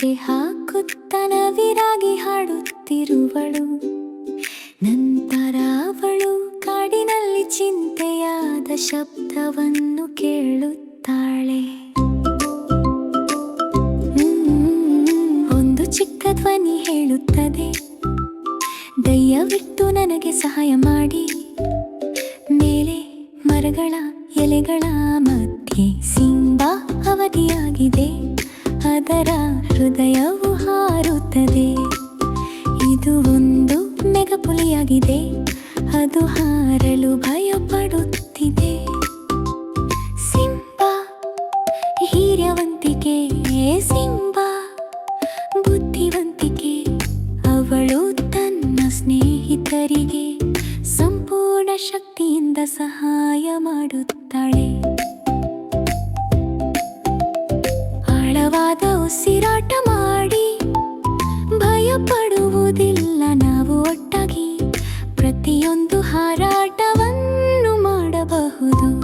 ಹೆಜ್ಜೆ ಹಾಕುತ್ತನವಿರಾಗಿ ಹಾಡುತ್ತಿರುವಳು. ನಂತರ ಅವಳು ಕಾಡಿನಲ್ಲಿ ಚಿಂತೆಯಾದ ಶಬ್ದವನ್ನು ಕೇಳುತ್ತಾಳೆ. ಒಂದು ಚಿಕ್ಕ ಧ್ವನಿ ಹೇಳುತ್ತದೆ. ದಯವಿಟ್ಟು ನನಗೆ ಸಹಾಯ ಮಾಡಿ. ಮೇಲೆ ಮರಗಳ ಎಲೆಗಳ ಅದರ ಹೃದಯವು ಹಾರುತ್ತದೆ. ಇದು ಒಂದು ಮೆಗಪುಲಿಯಾಗಿದೆ. ಅದು ಹಾರಲು ಭಯಪಡುತ್ತಿದೆ. ಸಿಂಬ, ಹೀರ್ಯವಂತಿಕೆ ಸಿಂಬ. ಬುದ್ಧಿವಂತಿಕೆ, ಅವಳು ತನ್ನ ಸ್ನೇಹಿತರಿಗೆ ಸಂಪೂರ್ಣ ಶಕ್ತಿಯಿಂದ ಸಹಾಯ ಮಾಡುತ್ತಾಳೆ. ಆಳವಾದ ಉಸಿರಾಟ ಮಾಡಿ. ಭಯಪಡುವುದಿಲ್ಲ ನಾವು ಒಟ್ಟಾಗಿ. ಪ್ರತಿಯೊಂದು ಹಾರಾಟವನ್ನು ಮಾಡಬಹುದು.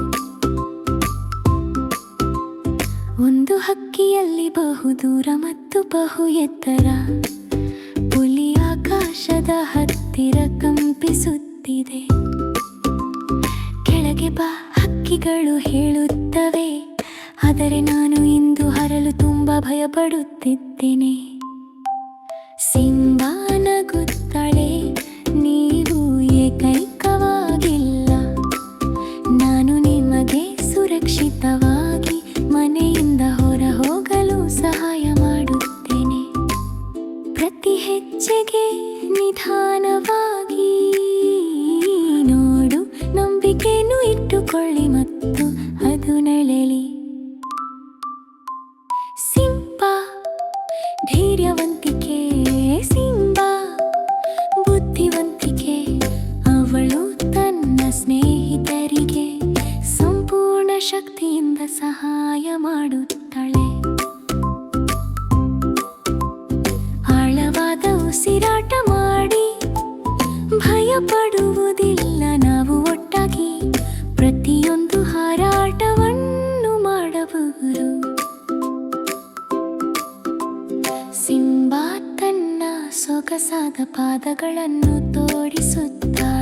ಒಂದು ಹಕ್ಕಿಯಲ್ಲಿ ಬಹುದೂರ ಮತ್ತು ಬಹು ಎತ್ತರ. ಹುಲಿ ಆಕಾಶದ ಹತ್ತಿರ ಕಂಪಿಸುತ್ತಿದೆ. ಕೆಳಗೆ ಬಾ, ಹಕ್ಕಿಗಳು ಹೇಳುತ್ತವೆ. ಆದರೆ ನಾನು ಇಂದು ಹರಲು ತುಂಬಾ ಭಯಪಡುತ್ತಿದ್ದೇನೆ. ಸಿಂಬ ಭಯಪಡುವುದಿಲ್ಲ. ನಾವು ಒಟ್ಟಾಗಿ ಪ್ರತಿಯೊಂದು ಹಾರಾಟವನ್ನು ಮಾಡಬಹುದು. ಸಿಂಬಾ ತನ್ನ ಸೊಗಸಾದ ಪಾದಗಳನ್ನು ಇಲ್ಲ